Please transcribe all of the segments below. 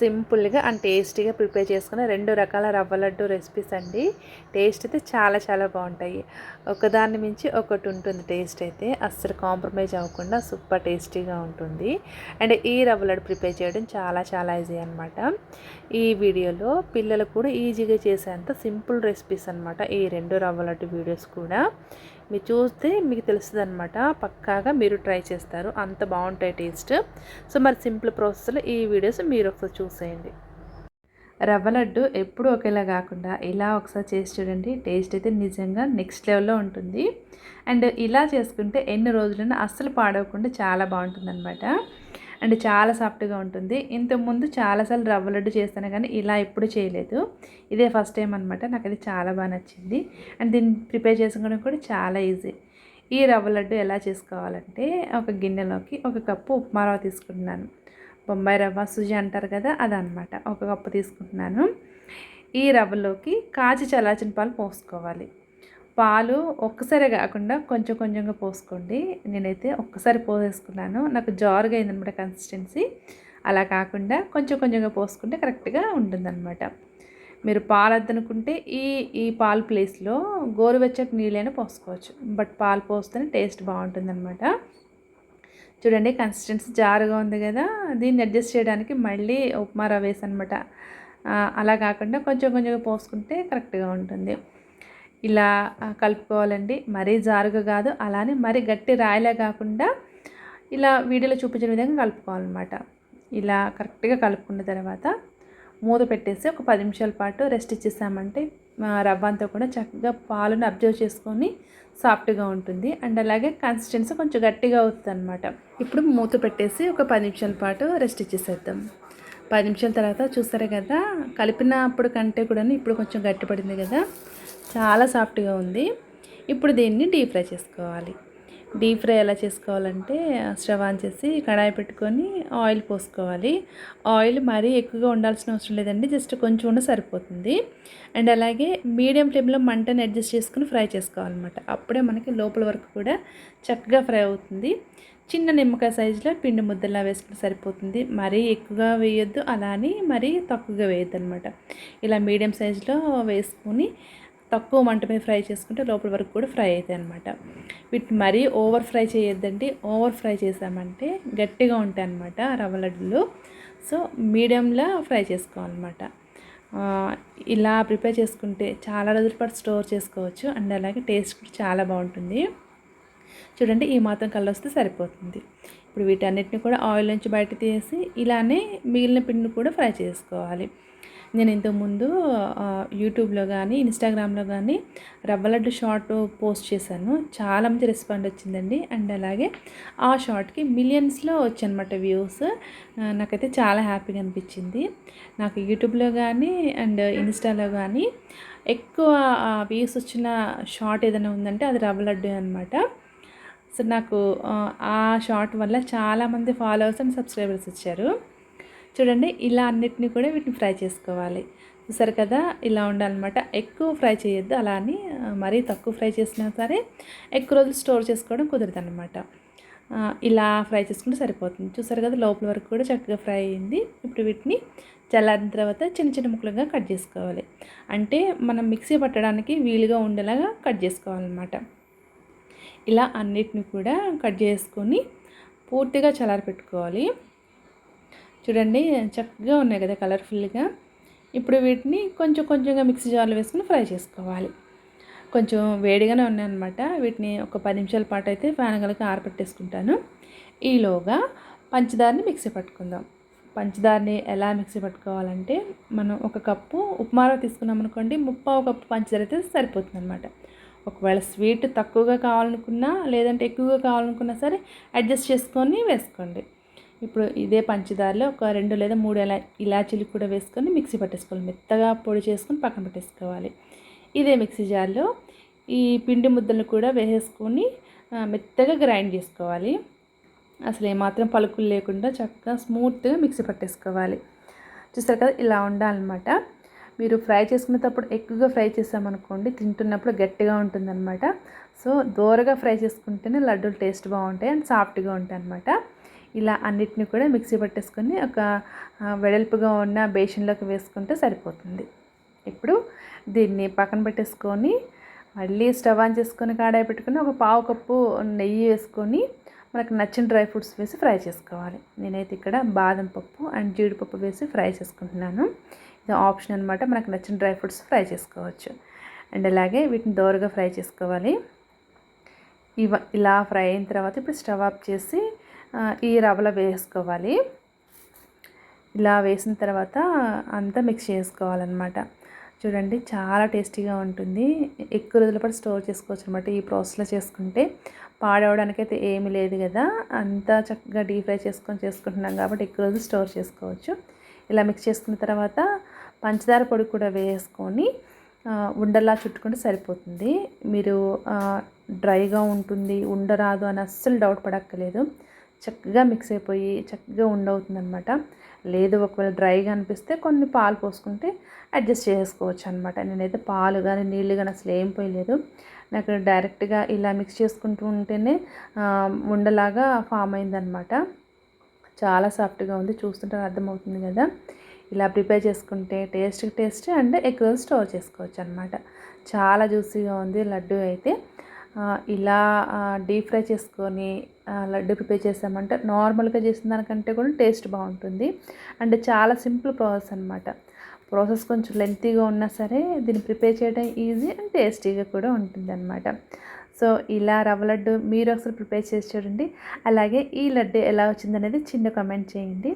సింపుల్గా అండ్ టేస్టీగా ప్రిపేర్ చేసుకున్న రెండు రకాల రవ్వ లడ్డు రెసిపీస్ అండి. టేస్ట్ అయితే చాలా చాలా బాగుంటాయి. ఒకదాన్ని మించి ఒకటి ఉంటుంది టేస్ట్ అయితే. అస్సలు కాంప్రమైజ్ అవ్వకుండా సూపర్ టేస్టీగా ఉంటుంది. అండ్ ఈ రవ్వ లడ్డు ప్రిపేర్ చేయడం చాలా చాలా ఈజీ అనమాట ఈ వీడియోలో పిల్లలు కూడా ఈజీగా చేసేంత సింపుల్ రెసిపీస్ అనమాట ఈ రెండు రవ్వ లడ్డు వీడియోస్ కూడా. మీరు చూస్తే మీకు తెలుస్తుంది అనమాట పక్కాగా మీరు ట్రై చేస్తారు. అంత బాగుంటాయి టేస్ట్. సో మరి సింపుల్ ప్రాసెస్లో ఈ వీడియోస్ మీరు ఒకసారి చూసేయండి. రవ్వ లడ్డు ఎప్పుడు ఒకేలా కాకుండా ఇలా ఒకసారి చేసి చూడండి. టేస్ట్ అయితే నిజంగా నెక్స్ట్ లెవెల్లో ఉంటుంది. అండ్ ఇలా చేసుకుంటే ఎన్ని రోజులైనా అస్సలు పాడవకుండా చాలా బాగుంటుంది అనమాట అండ్ చాలా సాఫ్ట్గా ఉంటుంది. ఇంతకుముందు చాలాసార్లు రవ్వ లడ్డు చేస్తాను కానీ ఇలా ఎప్పుడు చేయలేదు. ఇదే ఫస్ట్ టైం అనమాట నాకు అది చాలా బాగా నచ్చింది. అండ్ దీన్ని ప్రిపేర్ చేసుకోవడం కూడా చాలా ఈజీ. ఈ రవ్వ లడ్డు ఎలా చేసుకోవాలంటే ఒక గిన్నెలోకి ఒక కప్పు ఉప్మా రవ్వ తీసుకుంటున్నాను. బొంబాయి రవ్వ సుజి అంటారు కదా అదనమాట ఒక కప్పు తీసుకుంటున్నాను. ఈ రవ్వలోకి కాచి చల్లార్చిన పాలు పోసుకోవాలి. పాలు ఒక్కసారే కాకుండా కొంచెం కొంచెంగా పోసుకోండి. నేనైతే ఒక్కసారి పోసేసుకున్నాను. నాకు జారుగా అయిందనమాట కన్సిస్టెన్సీ అలా కాకుండా కొంచెం కొంచెంగా పోసుకుంటే కరెక్ట్గా ఉంటుందన్నమాట. మీరు పాలు వద్దనుకుంటే ఈ ఈ పాలు ప్లేస్లో గోరువెచ్చటి నీళ్ళైనా పోసుకోవచ్చు. బట్ పాలు పోస్తేనే టేస్ట్ బాగుంటుందన్నమాట. చూడండి కన్సిస్టెన్సీ జారుగా ఉంది కదా. దీన్ని అడ్జస్ట్ చేయడానికి మళ్ళీ ఉప్మా రవ్వ అనమాట అలా కాకుండా కొంచెం కొంచెంగా పోసుకుంటే కరెక్ట్గా ఉంటుంది. ఇలా కలుపుకోవాలండి. మరీ జారుగా కాదు అలానే మరీ గట్టి రాయిలా కాకుండా ఇలా వీడియోలో చూపించిన విధంగా కలుపుకోవాలన్నమాట. ఇలా కరెక్ట్గా కలుపుకున్న తర్వాత మూత పెట్టేసి ఒక పది నిమిషాల పాటు రెస్ట్ ఇచ్చేసామంటే రవ్వ అంతా కూడా చక్కగా పాలను అబ్జర్వ్ చేసుకొని సాఫ్ట్గా ఉంటుంది. అండ్ అలాగే కన్సిస్టెన్సీ కొంచెం గట్టిగా అవుతుంది అనమాట ఇప్పుడు మూత పెట్టేసి ఒక పది నిమిషాల పాటు రెస్ట్ ఇచ్చేసేద్దాం. పది నిమిషాల తర్వాత చూస్తారు కదా కలిపినప్పుడు కంటే కూడా ఇప్పుడు కొంచెం గట్టిపడింది కదా చాలా సాఫ్ట్గా ఉంది. ఇప్పుడు దీన్ని డీప్ ఫ్రై చేసుకోవాలి. డీప్ ఫ్రై ఎలా చేసుకోవాలంటే స్టవ్ ఆన్ చేసి కడాయి పెట్టుకొని ఆయిల్ పోసుకోవాలి. ఆయిల్ మరీ ఎక్కువగా ఉండాల్సిన అవసరం లేదండి జస్ట్ కొంచెం ఉన్న సరిపోతుంది. అండ్ అలాగే మీడియం ఫ్లేమ్లో మంటని అడ్జస్ట్ చేసుకుని ఫ్రై చేసుకోవాలన్నమాట. అప్పుడే మనకి లోపల వరకు కూడా చక్కగా ఫ్రై అవుతుంది. చిన్న నిమ్మకాయ సైజులో పిండి ముద్దలా వేసుకుంటే సరిపోతుంది. మరీ ఎక్కువగా వేయొద్దు అలా అని మరీ తక్కువగా వేయద్దు అనమాట ఇలా మీడియం సైజులో వేసుకొని తక్కువ మంట మీద ఫ్రై చేసుకుంటే లోపల వరకు కూడా ఫ్రై అవుతాయి అనమాట వీటిని మరీ ఓవర్ ఫ్రై చేయొద్దండి. ఓవర్ ఫ్రై చేసామంటే గట్టిగా ఉంటాయి అనమాట రవ్వ లడ్డులు. సో మీడియంలో ఫ్రై చేసుకోవాలన్నమాట. ఇలా ప్రిపేర్ చేసుకుంటే చాలా రోజుల పాటు స్టోర్ చేసుకోవచ్చు. అండ్ అలాగే టేస్ట్ కూడా చాలా బాగుంటుంది. చూడండి ఈ మాత్రం కలర్ వస్తే సరిపోతుంది. ఇప్పుడు వీటన్నిటిని కూడా ఆయిల్ నుంచి బయట తీసి ఇలానే మిగిలిన పిండిని కూడా ఫ్రై చేసుకోవాలి. నేను ఇంతకుముందు యూట్యూబ్లో కానీ ఇన్స్టాగ్రామ్లో కానీ రవ్వ లడ్డు షార్ట్ పోస్ట్ చేశాను. చాలా మంచి రెస్పాండ్ వచ్చిందండి. అండ్ అలాగే ఆ షార్ట్కి మిలియన్స్లో వచ్చనమాట వ్యూస్. నాకైతే చాలా హ్యాపీగా అనిపించింది. నాకు యూట్యూబ్లో కానీ అండ్ ఇన్స్టాలో కానీ ఎక్కువ వ్యూస్ వచ్చిన షార్ట్ ఏదైనా ఉందంటే అది రవ్వ లడ్డు అనమాట సో నాకు ఆ షార్ట్ వల్ల చాలామంది ఫాలోవర్స్ అండ్ సబ్స్క్రైబర్స్ వచ్చారు. చూడండి ఇలా అన్నిటిని కూడా వీటిని ఫ్రై చేసుకోవాలి. చూసారు కదా ఇలా ఉండాలన్నమాట. ఎక్కువ ఫ్రై చేయొద్దు అలా అని మరీ తక్కువ ఫ్రై చేసినా సరే ఎక్కువ రోజులు స్టోర్ చేసుకోవడం కుదరదు అనమాట ఇలా ఫ్రై చేసుకుంటే సరిపోతుంది. చూసారు కదా లోపల వరకు కూడా చక్కగా ఫ్రై అయింది. ఇప్పుడు వీటిని చల్లారిన తర్వాత చిన్న చిన్న ముక్కలుగా కట్ చేసుకోవాలి. అంటే మనం మిక్సీ పట్టడానికి వీలుగా ఉండేలాగా కట్ చేసుకోవాలన్నమాట. ఇలా అన్నిటిని కూడా కట్ చేసుకొని పూర్తిగా చలార పెట్టుకోవాలి చూడండి చక్కగా ఉన్నాయి కదా కలర్ఫుల్గా. ఇప్పుడు వీటిని కొంచెం కొంచెంగా మిక్సీ జార్లో వేసుకుని ఫ్రై చేసుకోవాలి. కొంచెం వేడిగానే ఉన్నాయన్నమాట. వీటిని ఒక పది నిమిషాల పాటు అయితే ఫ్యాన్ కలిగి ఆరపెట్టేసుకుంటాను. ఈలోగా పంచదారని మిక్సీ పట్టుకుందాం. పంచదారని ఎలా మిక్సీ పట్టుకోవాలంటే మనం ఒక కప్పు ఉప్మారవ తీసుకున్నాం అనుకోండి ముప్పావు కప్పు పంచదార అయితే సరిపోతుంది అనమాట ఒకవేళ స్వీట్ తక్కువగా కావాలనుకున్నా లేదంటే ఎక్కువగా కావాలనుకున్నా సరే అడ్జస్ట్ చేసుకొని వేసుకోండి. ఇప్పుడు ఇదే పంచదారలో ఒక రెండు లేదా మూడు ఇలా ఇలాచీలు కూడా వేసుకొని మిక్సీ పట్టేసుకోవాలి. మెత్తగా పొడి చేసుకొని పక్కన పెట్టేసుకోవాలి. ఇదే మిక్సీ జార్లో ఈ పిండి ముద్దలను కూడా వేసేసుకొని మెత్తగా గ్రైండ్ చేసుకోవాలి. అసలు ఏమాత్రం పలుకులు లేకుండా చక్కగా స్మూత్గా మిక్సీ పట్టేసుకోవాలి. చూస్తారు కదా ఇలా ఉండాలన్నమాట. మీరు ఫ్రై చేసుకునేటప్పుడు ఎక్కువగా ఫ్రై చేసామనుకోండి తింటున్నప్పుడు గట్టిగా ఉంటుందన్నమాట. సో దోరగా ఫ్రై చేసుకుంటేనే లడ్డూలు టేస్ట్ బాగుంటాయి అండ్ సాఫ్ట్గా ఉంటాయి అనమాట ఇలా అన్నిటిని కూడా మిక్సీ పట్టేసుకొని ఒక వెడల్పుగా ఉన్న బేషన్లోకి వేసుకుంటే సరిపోతుంది. ఇప్పుడు దీన్ని పక్కన పెట్టేసుకొని మళ్ళీ స్టవ్ ఆన్ చేసుకొని కాడాయి పెట్టుకుని ఒక పావు కప్పు నెయ్యి వేసుకొని మనకు నచ్చిన డ్రై ఫ్రూట్స్ వేసి ఫ్రై చేసుకోవాలి. నేనైతే ఇక్కడ బాదం పప్పు అండ్ జీడిపప్పు వేసి ఫ్రై చేసుకుంటున్నాను. ఇది ఆప్షన్ అనమాట మనకు నచ్చిన డ్రై ఫ్రూట్స్ ఫ్రై చేసుకోవచ్చు. అండ్ అలాగే వీటిని దోరగా ఫ్రై చేసుకోవాలి. ఇవ ఇలా ఫ్రై అయిన తర్వాత ఇప్పుడు స్టవ్ ఆఫ్ చేసి ఈ రవ్వలో వేసుకోవాలి. ఇలా వేసిన తర్వాత అంతా మిక్స్ చేసుకోవాలన్నమాట. చూడండి చాలా టేస్టీగా ఉంటుంది. ఎక్కువ రోజుల పాటు స్టోర్ చేసుకోవచ్చు అనమాట ఈ ప్రాసెస్లో చేసుకుంటే పాడవడానికి అయితే ఏమీ లేదు కదా. అంతా చక్కగా డీప్ ఫ్రై చేసుకొని చేసుకుంటున్నాం కాబట్టి ఎక్కువ రోజులు స్టోర్ చేసుకోవచ్చు. ఇలా మిక్స్ చేసుకున్న తర్వాత పంచదార పొడి కూడా వేసుకొని ఉండలా చుట్టుకుంటే సరిపోతుంది. మీరు డ్రైగా ఉంటుంది ఉండరాదు అని అస్సలు డౌట్ పడక్కలేదు చక్కగా మిక్స్ అయిపోయి చక్కగా ఉండవుతుంది అనమాట లేదు ఒకవేళ డ్రైగా అనిపిస్తే కొన్ని పాలు పోసుకుంటే అడ్జస్ట్ చేసుకోవచ్చు అనమాట నేనైతే పాలు కానీ నీళ్ళు కానీ అసలు ఏం పోయలేదు. నాకు డైరెక్ట్గా ఇలా మిక్స్ చేసుకుంటూ ఉంటేనే ఉండలాగా ఫామ్ అయిందనమాట చాలా సాఫ్ట్గా ఉంది. చూస్తుంటే అర్థమవుతుంది కదా. ఇలా ప్రిపేర్ చేసుకుంటే టేస్ట్ టేస్ట్ అండ్ ఎక్కువ రోజు స్టోర్ చేసుకోవచ్చు అనమాట చాలా జ్యూసీగా ఉంది లడ్డు అయితే. ఇలా డీప్ ఫ్రై చేసుకొని లడ్డు ప్రిపేర్ చేసామంటే నార్మల్గా చేసిన దానికంటే కూడా టేస్ట్ బాగుంటుంది. అండ్ చాలా సింపుల్ ప్రాసెస్ అనమాట ప్రాసెస్ కొంచెం లెంతీగా ఉన్నా సరే దీన్ని ప్రిపేర్ చేయడం ఈజీ అండ్ టేస్టీగా కూడా ఉంటుంది అనమాట సో ఇలా రవ్వ లడ్డు మీరు ఒకసారి ప్రిపేర్ చేసి చూడండి. అలాగే ఈ లడ్డు ఎలా వచ్చిందనేది చిన్న కమెంట్ చేయండి.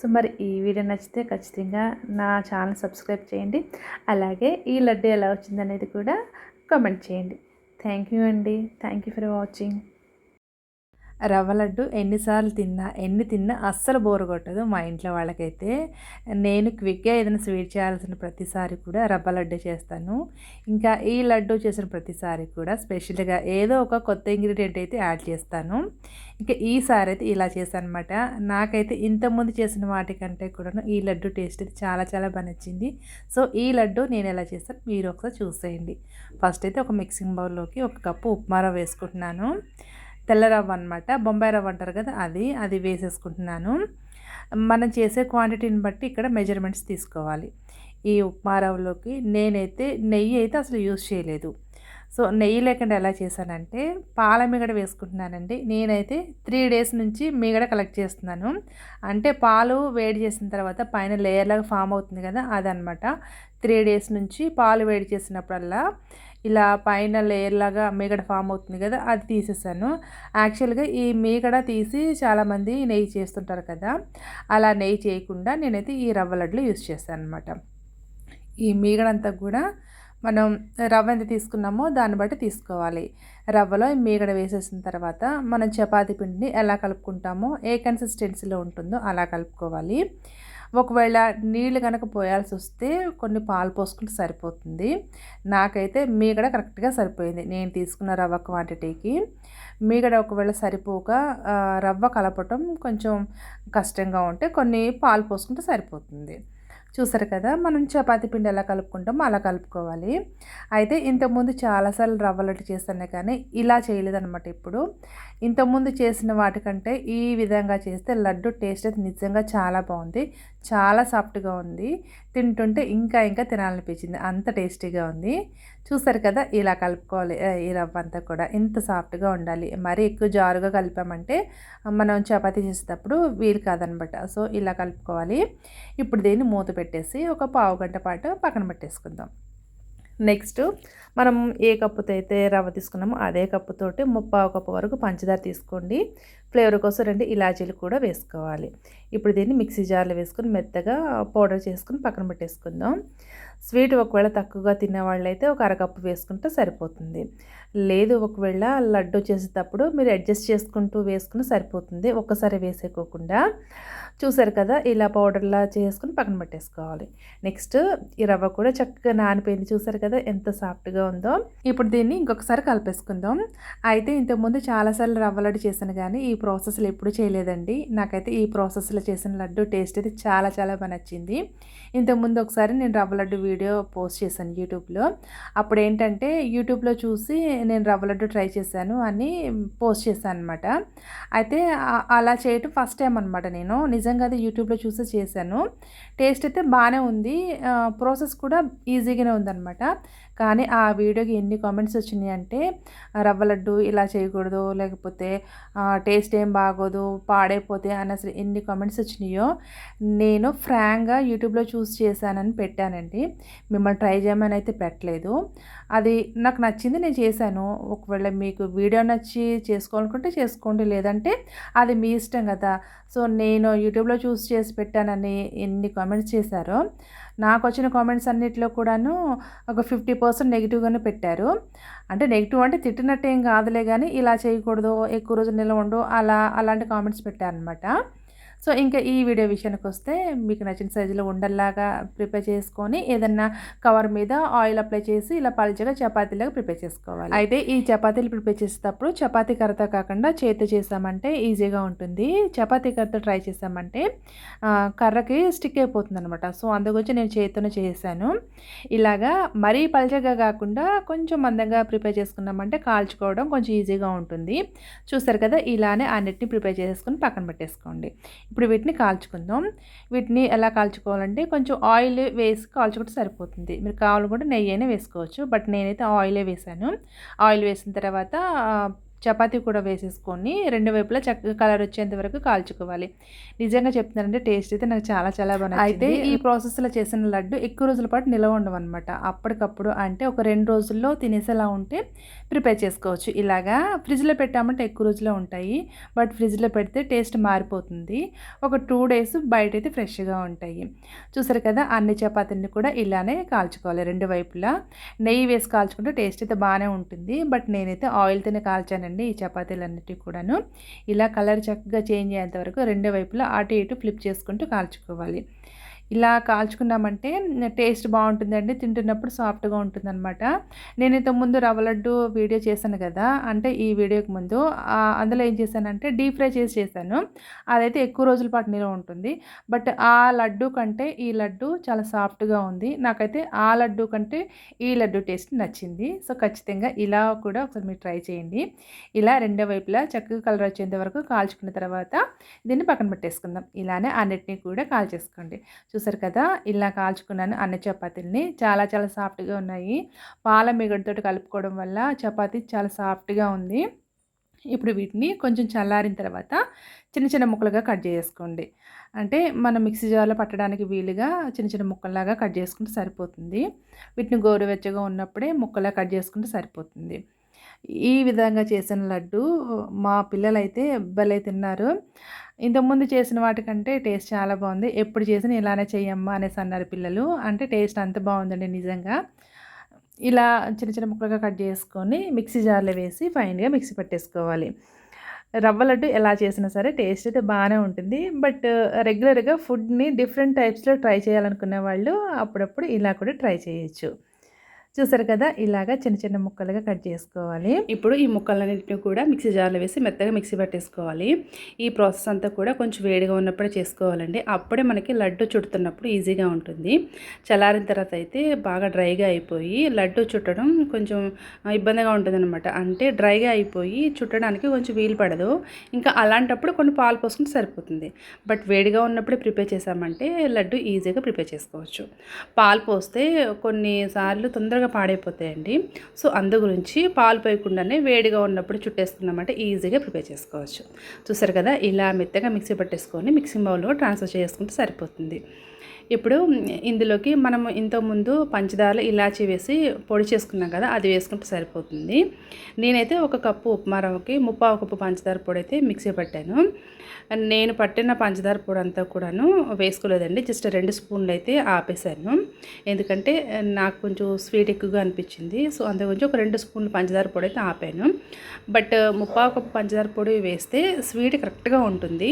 సో మరి ఈ వీడియో నచ్చితే ఖచ్చితంగా నా ఛానల్ సబ్స్క్రైబ్ చేయండి. అలాగే ఈ లడ్డు ఎలా వచ్చిందనేది కూడా కామెంట్ చేయండి. థ్యాంక్ యూ అండి. Thank you for watching. Rava laddu ఎన్నిసార్లు తిన్నా ఎన్ని తిన్నా అస్సలు బోరు కొట్టదు మా ఇంట్లో వాళ్ళకైతే. నేను క్విక్గా ఏదైనా స్వీట్ చేయాల్సిన ప్రతిసారి కూడా రవ్వ లడ్డు చేస్తాను. ఇంకా ఈ లడ్డు చేసిన ప్రతిసారి కూడా స్పెషల్గా ఏదో ఒక కొత్త ఇంగ్రీడియంట్ అయితే యాడ్ చేస్తాను. ఇంకా ఈసారి అయితే ఇలా చేశాను అనమాట నాకైతే ఇంతకుముందు చేసిన వాటికంటే కూడాను ఈ లడ్డు టేస్ట్ అయితే చాలా చాలా బాగా నచ్చింది. సో ఈ లడ్డు నేను ఎలా చేస్తాను మీరు ఒకసారి చూసేయండి. ఫస్ట్ అయితే ఒక మిక్సింగ్ బౌల్లోకి ఒక కప్పు ఉప్మారా వేసుకుంటున్నాను. తెల్ల రవ్వ అనమాట బొంబాయి రవ్వ అంటారు కదా అది. అది వేసేసుకుంటున్నాను. మనం చేసే క్వాంటిటీని బట్టి ఇక్కడ మెజర్మెంట్స్ తీసుకోవాలి. ఈ ఉప్మా రవ్వలోకి నేనైతే నెయ్యి అయితే అసలు యూజ్ చేయలేదు. సో నెయ్యి లేకుండా ఎలా చేశానంటే పాల మీగడ వేసుకుంటున్నానండి. నేనైతే త్రీ డేస్ నుంచి మీగడ కలెక్ట్ చేస్తున్నాను. అంటే పాలు వేడి చేసిన తర్వాత పైన లేయర్లాగా ఫామ్ అవుతుంది కదా అదనమాట త్రీ డేస్ నుంచి పాలు వేడి చేసినప్పుడల్లా ఇలా పైన లేయర్ లాగా మీగడ ఫామ్ అవుతుంది కదా అది తీసేసాను. యాక్చువల్గా ఈ మీగడ తీసి చాలామంది నెయ్యి చేస్తుంటారు కదా అలా నెయ్యి చేయకుండా నేనైతే ఈ రవ్వ లడ్లు యూస్ చేస్తాను అనమాట ఈ మీగడంతా కూడా మనం రవ్వ ఎంత తీసుకున్నామో దాన్ని బట్టి తీసుకోవాలి. రవ్వలో మీగడ వేసేసిన తర్వాత మనం చపాతీ పిండిని ఎలా కలుపుకుంటామో ఏ కన్సిస్టెన్సీలో ఉంటుందో అలా కలుపుకోవాలి. ఒకవేళ నీళ్ళు కనుక పోయాల్సి వస్తే కొన్ని పాలు పోసుకుంటే సరిపోతుంది. నాకైతే మీగడ కరెక్ట్గా సరిపోయింది. నేను తీసుకున్న రవ్వ క్వాంటిటీకి. మీగడ ఒకవేళ సరిపోక రవ్వ కలపటం కొంచెం కష్టంగా ఉంటే కొన్ని పాలు పోసుకుంటే సరిపోతుంది. చూసారు కదా మనం చపాతీ పిండి ఎలా కలుపుకుంటామో అలా కలుపుకోవాలి. అయితే ఇంతకుముందు చాలాసార్లు రవ్వ లడ్డు చేస్తానే కానీ ఇలా చేయలేదన్నమాట ఇప్పుడు. ఇంతకుముందు చేసిన వాటికంటే ఈ విధంగా చేస్తే లడ్డు టేస్ట్ అయితే నిజంగా చాలా బాగుంది. చాలా సాఫ్ట్గా ఉంది. తింటుంటే ఇంకా ఇంకా తినాలనిపించింది. అంత టేస్టీగా ఉంది. చూసారు కదా ఇలా కలుపుకోవాలి ఈ రవ్వ అంతా కూడా. ఇంత సాఫ్ట్గా ఉండాలి. మరీ ఎక్కువ జారుగా కలిపామంటే మనం చపాతీ చేసేటప్పుడు వీలు కాదనమాట సో ఇలా కలుపుకోవాలి. ఇప్పుడు దీన్ని మూత పెట్టి పెట్టేసి ఒక పావు గంట పాటు పక్కన పెట్టేసుకుందాం. నెక్స్ట్ మనం ఏ కప్పుతో అయితే రవ్వ తీసుకున్నామో అదే కప్పుతోటి ముప్పావు కప్పు వరకు పంచదార తీసుకోండి. ఫ్లేవర్ కోసం రెండు ఇలాచీలు కూడా వేసుకోవాలి. ఇప్పుడు దీన్ని మిక్సీ జార్లో వేసుకుని మెత్తగా పౌడర్ చేసుకుని పక్కన పెట్టేసుకుందాం. స్వీట్ ఒకవేళ తక్కువగా తినే వాళ్ళైతే ఒక అరకప్పు వేసుకుంటే సరిపోతుంది. లేదు ఒకవేళ లడ్డు చేసేటప్పుడు మీరు అడ్జస్ట్ చేసుకుంటూ వేసుకుని సరిపోతుంది. ఒక్కసారి వేసేకోకుండా. చూసారు కదా ఇలా పౌడర్లా చేసుకుని పక్కన పెట్టేసుకోవాలి. నెక్స్ట్ ఈ రవ్వ కూడా చక్కగా నానిపోయింది. చూసారు కదా ఎంత సాఫ్ట్గా ఉందో. ఇప్పుడు దీన్ని ఇంకొకసారి కలిపేసుకుందాం. అయితే ఇంతకుముందు చాలాసార్లు రవ్వ లడ్డు చేశాను కానీ ఈ ప్రాసెస్లో ఎప్పుడు చేయలేదండి. నాకైతే ఈ ప్రాసెస్లో చేసిన లడ్డు టేస్ట్ అయితే చాలా చాలా బాగా నచ్చింది. ఇంతకుముందు ఒకసారి నేను రవ్వ లడ్డు వీడియో పోస్ట్ చేశాను యూట్యూబ్లో. అప్పుడు ఏంటంటే యూట్యూబ్లో చూసి నేను రవ్వ లడ్డు ట్రై చేశాను అని పోస్ట్ చేశాను అనమాట అయితే అలా చేయటం ఫస్ట్ టైం అనమాట నేను. నిజంగా అది యూట్యూబ్లో చూసి చేశాను. టేస్ట్ అయితే బాగానే ఉంది. ప్రాసెస్ కూడా ఈజీగానే ఉందన్నమాట. కానీ ఆ వీడియోకి ఎన్ని కామెంట్స్ వచ్చినాయి అంటే రవ్వ లడ్డు ఇలా చేయకూడదు లేకపోతే టేస్ట్ ఏం బాగోదు పాడైపోతే అని అసలు ఎన్ని కామెంట్స్ వచ్చినాయో నేను ఫ్రాంక్గా యూట్యూబ్లో చూస్ చేశానని పెట్టానండి. మిమ్మల్ని ట్రై చేయమని అయితే పెట్టలేదు. అది నాకు నచ్చింది నేను చేశాను. ఒకవేళ మీకు వీడియో నచ్చి చేసుకోవాలనుకుంటే చేసుకోండి లేదంటే అది మీ ఇష్టం కదా. సో నేను యూట్యూబ్లో చూస్ చేసి పెట్టానని ఎన్ని కామెంట్స్ చేశారో నాకు వచ్చిన కామెంట్స్ అన్నిటిలో కూడాను ఒక ఫిఫ్టీ పర్సెంట్ నెగిటివ్గానే పెట్టారు. అంటే నెగిటివ్ అంటే తిట్టినట్టు ఏం కాదులే కానీ ఇలా చేయకూడదు ఎక్కువ రోజులు నిల్వ ఉండు అలా అలాంటి కామెంట్స్ పెట్టారనమాట సో ఇంకా ఈ వీడియో విషయానికి వస్తే మీకు నచ్చిన సైజులో ఉండల్లాగా ప్రిపేర్ చేసుకొని ఏదన్నా కవర్ మీద ఆయిల్ అప్లై చేసి ఇలా పల్చగా చపాతీలాగా ప్రిపేర్ చేసుకోవాలి. అయితే ఈ చపాతీలు ప్రిపేర్ చేసేటప్పుడు చపాతీ కర్రతో కాకుండా చేతితో చేసామంటే ఈజీగా ఉంటుంది. చపాతీ కర్రతో ట్రై చేసామంటే కర్రకి స్టిక్ అయిపోతుంది అనమాట సో అందుకొచ్చి నేను చేతితోనే చేశాను ఇలాగా మరీ పల్చగా కాకుండా కొంచెం మందంగా ప్రిపేర్ చేసుకున్నామంటే కాల్చుకోవడం కొంచెం ఈజీగా ఉంటుంది. చూసారు కదా ఇలానే అన్నిటిని ప్రిపేర్ చేసుకుని పక్కన పెట్టేసుకోండి. ఇప్పుడు వీటిని కాల్చుకుందాం. వీటిని ఎలా కాల్చుకోవాలంటే కొంచెం ఆయిల్ వేసి కాల్చుకుంటే సరిపోతుంది. మీరు కావాలనుకుంటే నెయ్యి అయినా వేసుకోవచ్చు. బట్ నేనైతే ఆయిలే వేసాను. ఆయిల్ వేసిన తర్వాత చపాతీ కూడా వేసేసుకొని రెండు వైపులా చక్కగా కలర్ వచ్చేంత వరకు కాల్చుకోవాలి. నిజంగా చెప్తున్నానంటే టేస్ట్ అయితే నాకు చాలా చాలా బాగా అయితే ఈ ప్రాసెస్లో చేసిన లడ్డు ఎక్కువ రోజుల పాటు నిలవ ఉండవు అనమాట అప్పటికప్పుడు అంటే ఒక రెండు రోజుల్లో తినేసేలా ఉంటే ప్రిపేర్ చేసుకోవచ్చు. ఇలాగా ఫ్రిడ్జ్లో పెట్టామంటే ఎక్కువ రోజులే ఉంటాయి. బట్ ఫ్రిడ్జ్లో పెడితే టేస్ట్ మారిపోతుంది. ఒక టూ డేస్ బయట అయితే ఫ్రెష్గా ఉంటాయి. చూసారు కదా అన్ని చపాతీని కూడా ఇలానే కాల్చుకోవాలి రెండు వైపులా. నెయ్యి వేసి కాల్చుకుంటే టేస్ట్ అయితే బాగానే ఉంటుంది. బట్ నేనైతే ఆయిల్తోనే కాల్చానండి ఈ చపాతీలన్నిటికీ కూడాను. ఇలా కలర్ చక్కగా చేంజ్ అయ్యేంత వరకు రెండు వైపులా అటు ఇటు ఫ్లిప్ చేసుకుంటూ కాల్చుకోవాలి. ఇలా కాల్చుకున్నామంటే టేస్ట్ బాగుంటుందండి తింటున్నప్పుడు సాఫ్ట్గా ఉంటుందన్నమాట. నేను ఇంతకు ముందు రవ్వ లడ్డు వీడియో చేశాను కదా అంటే ఈ వీడియోకి ముందు అందులో ఏం చేశానంటే డీప్ ఫ్రై చేసి చేశాను. అదైతే ఎక్కువ రోజుల పాటు నిల్వ ఉంటుంది. బట్ ఆ లడ్డు కంటే ఈ లడ్డు చాలా సాఫ్ట్గా ఉంది. నాకైతే ఆ లడ్డు కంటే ఈ లడ్డు టేస్ట్ నచ్చింది. సో ఖచ్చితంగా ఇలా కూడా ఒకసారి మీరు ట్రై చేయండి. ఇలా రెండో వైపులా చక్కగా కలర్ వచ్చేంత వరకు కాల్చుకున్న తర్వాత దీన్ని పక్కన పెట్టేసుకుందాం. ఇలానే అన్నిటినీ కూడా కాల్చేసుకోండి. చూసారు కదా ఇలా కాల్చుకున్నాను అన్న చపాతీలని. చాలా చాలా సాఫ్ట్గా ఉన్నాయి. పాల మిగడితో కలుపుకోవడం వల్ల చపాతీ చాలా సాఫ్ట్గా ఉంది. ఇప్పుడు వీటిని కొంచెం చల్లారిన తర్వాత చిన్న చిన్న ముక్కలుగా కట్ చేసుకోండి. అంటే మనం మిక్సీ జార్లో పట్టడానికి వీలుగా చిన్న చిన్న ముక్కల్లాగా కట్ చేసుకుంటే సరిపోతుంది. వీటిని గోరువెచ్చగా ఉన్నప్పుడే ముక్కలా కట్ చేసుకుంటే సరిపోతుంది. ఈ విధంగా చేసిన లడ్డు మా పిల్లలైతే భలే తిన్నారు. ఇంతకుముందు చేసిన వాటికంటే టేస్ట్ చాలా బాగుంది. ఎప్పుడు చేసినా ఇలానే చెయ్యమ్మా అనేసి అన్నారు పిల్లలు. అంటే టేస్ట్ అంత బాగుందండి నిజంగా. ఇలా చిన్న చిన్న ముక్కలుగా కట్ చేసుకొని మిక్సీ జార్లో వేసి ఫైన్గా మిక్సీ పట్టేసుకోవాలి. రవ్వ లడ్డు ఎలా చేసినా సరే టేస్ట్ అయితే బాగానే ఉంటుంది. బట్ రెగ్యులర్గా ఫుడ్ని డిఫరెంట్ టైప్స్లో ట్రై చేయాలనుకునే వాళ్ళు అప్పుడప్పుడు ఇలా కూడా ట్రై చేయొచ్చు. చూసారు కదా? ఇలాగా చిన్న చిన్న ముక్కలుగా కట్ చేసుకోవాలి. ఇప్పుడు ఈ ముక్కలన్నింటినీ కూడా మిక్సీ జార్లో వేసి మెత్తగా మిక్సీ పట్టేసుకోవాలి. ఈ ప్రాసెస్ అంతా కూడా కొంచెం వేడిగా ఉన్నప్పుడే చేసుకోవాలండి. అప్పుడే మనకి లడ్డు చుడుతున్నప్పుడు ఈజీగా ఉంటుంది. చల్లారిన తర్వాత అయితే బాగా డ్రైగా అయిపోయి లడ్డు చుట్టడం కొంచెం ఇబ్బందిగా ఉంటుందన్నమాట. అంటే డ్రైగా అయిపోయి చుట్టడానికి కొంచెం వీలు పడదు. ఇంకా అలాంటప్పుడు కొన్ని పాలు పోసుకుంటే సరిపోతుంది. బట్ వేడిగా ఉన్నప్పుడే ప్రిపేర్ చేసామంటే లడ్డు ఈజీగా ప్రిపేర్ చేసుకోవచ్చు. పాలు పోస్తే కొన్నిసార్లు తొందరగా పాడైపోతాయండి. సో అందు గురించి పాలు పోయకుండానే వేడిగా ఉన్నప్పుడు చుట్టేసుకున్నామంటే ఈజీగా ప్రిపేర్ చేసుకోవచ్చు. చూసారు కదా ఇలా మెత్తగా మిక్సీ పట్టేసుకొని మిక్సింగ్ బౌల్లో ట్రాన్స్ఫర్ చేసుకుంటే సరిపోతుంది. ఇప్పుడు ఇందులోకి మనం ఇంతకుముందు పంచదార ఇలాచి వేసి పొడి చేసుకున్నాం కదా అది వేసుకుంటే సరిపోతుంది. నేనైతే ఒక కప్పు ఉప్మా రవ్వకి ముప్పావు కప్పు పంచదార పొడి అయితే మిక్సీ పట్టాను. నేను పట్టిన పంచదార పొడి అంతా కూడాను వేసుకోలేదండి జస్ట్ రెండు స్పూన్లు అయితే ఆపేసాను ఎందుకంటే నాకు కొంచెం స్వీట్ ఎక్కువగా అనిపించింది సో అందు గురించి ఒక రెండు స్పూన్లు పంచదార పొడి అయితే ఆపాను. బట్ ముప్పావు కప్పు పంచదార పొడి వేస్తే స్వీట్ కరెక్ట్గా ఉంటుంది.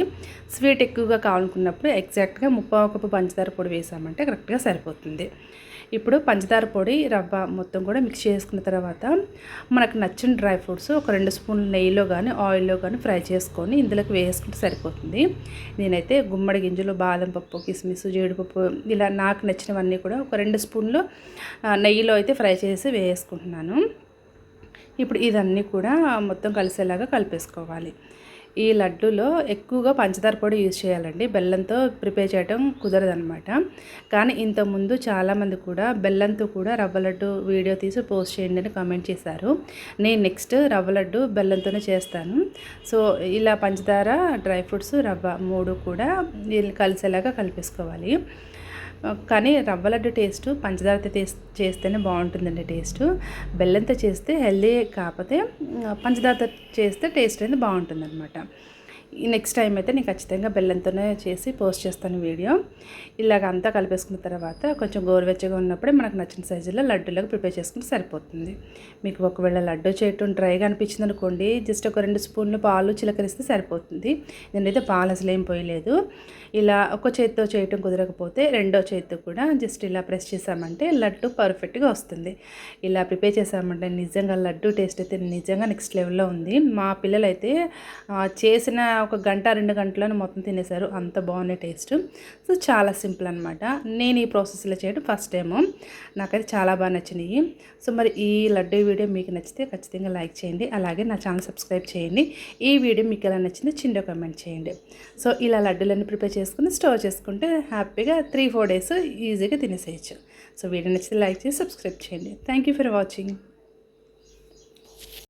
స్వీట్ ఎక్కువగా కావాలనుకున్నప్పుడు ఎగ్జాక్ట్గా ముప్పావు కప్పు పంచదార పొడి పొడి వేసామంటే కరెక్ట్గా సరిపోతుంది. ఇప్పుడు పంచదార పొడి రవ్వ మొత్తం కూడా మిక్స్ చేసుకున్న తర్వాత మనకు నచ్చిన డ్రై ఫ్రూట్స్ ఒక రెండు స్పూన్లు నెయ్యిలో కానీ ఆయిల్లో కానీ ఫ్రై చేసుకొని ఇందులోకి వేసుకుంటే సరిపోతుంది. నేనైతే గుమ్మడి గింజలు బాదం పప్పు కిస్మిస్ జీడిపప్పు ఇలా నాకు నచ్చినవన్నీ కూడా ఒక రెండు స్పూన్లు నెయ్యిలో అయితే ఫ్రై చేసి వేసుకుంటున్నాను. ఇప్పుడు ఇదన్నీ కూడా మొత్తం కలిసేలాగా కలిపేసుకోవాలి. ఈ లడ్డూలో ఎక్కువగా పంచదార పొడి యూజ్ చేయాలండి. బెల్లంతో ప్రిపేర్ చేయడం కుదరదనమాట కానీ ఇంతకుముందు చాలామంది కూడా బెల్లంతో కూడా రవ్వ లడ్డు వీడియో తీసి పోస్ట్ చేయండి అని కామెంట్ చేశారు. నేను నెక్స్ట్ రవ్వ లడ్డు బెల్లంతోనే చేస్తాను. సో ఇలా పంచదార డ్రై ఫ్రూట్స్ రవ్వ మూడు కూడా కలిసేలాగా కలిపేసుకోవాలి. కానీ రవ్వ లడ్డు టేస్ట్ పంచదారతో టేస్ట్ చేస్తేనే బాగుంటుందండి టేస్ట్. బెల్లంతో చేస్తే హెల్దీ కాకపోతే పంచదారతో చేస్తే టేస్ట్ అనేది బాగుంటుంది అనమాట నెక్స్ట్ టైం అయితే నేను ఖచ్చితంగా బెల్లంతోనే చేసి పోస్ట్ చేస్తాను వీడియో. ఇలాగ అంతా కలిపేసుకున్న తర్వాత కొంచెం గోరువెచ్చగా ఉన్నప్పుడే మనకు నచ్చిన సైజులో లడ్డూలకు ప్రిపేర్ చేసుకుంటే సరిపోతుంది. మీకు ఒకవేళ లడ్డు చేయటం డ్రైగా అనిపించింది అనుకోండి జస్ట్ ఒక రెండు స్పూన్లు పాలు చిలకరిస్తే సరిపోతుంది. నేనైతే పాలు అసలు ఏం పోయలేదు. ఇలా ఒక చేతితో చేయటం కుదరకపోతే రెండో చేతితో కూడా జస్ట్ ఇలా ప్రెస్ చేసామంటే లడ్డు పర్ఫెక్ట్గా వస్తుంది. ఇలా ప్రిపేర్ చేసామంటే నిజంగా లడ్డు టేస్ట్ అయితే నిజంగా నెక్స్ట్ లెవెల్లో ఉంది. మా పిల్లలైతే చేసిన ఒక గంట రెండు గంటలను మొత్తం తినేశారు. అంత బాగున్నాయి టేస్ట్. సో చాలా సింపుల్ అనమాట నేను ఈ ప్రాసెస్లో చేయడం ఫస్ట్ టైము. నాకైతే చాలా బాగా నచ్చినాయి. సో మరి ఈ లడ్డు వీడియో మీకు నచ్చితే ఖచ్చితంగా లైక్ చేయండి. అలాగే నా ఛానల్ సబ్స్క్రైబ్ చేయండి. ఈ వీడియో మీకు ఎలా నచ్చిందో చిన్న కామెంట్ చేయండి. సో ఇలా లడ్డూలన్నీ ప్రిపేర్ చేసుకుని స్టోర్ చేసుకుంటే హ్యాపీగా త్రీ ఫోర్ డేస్ ఈజీగా తినేసేయచ్చు. సో వీడియో నచ్చితే లైక్ చేసి సబ్స్క్రైబ్ చేయండి. Thank you for watching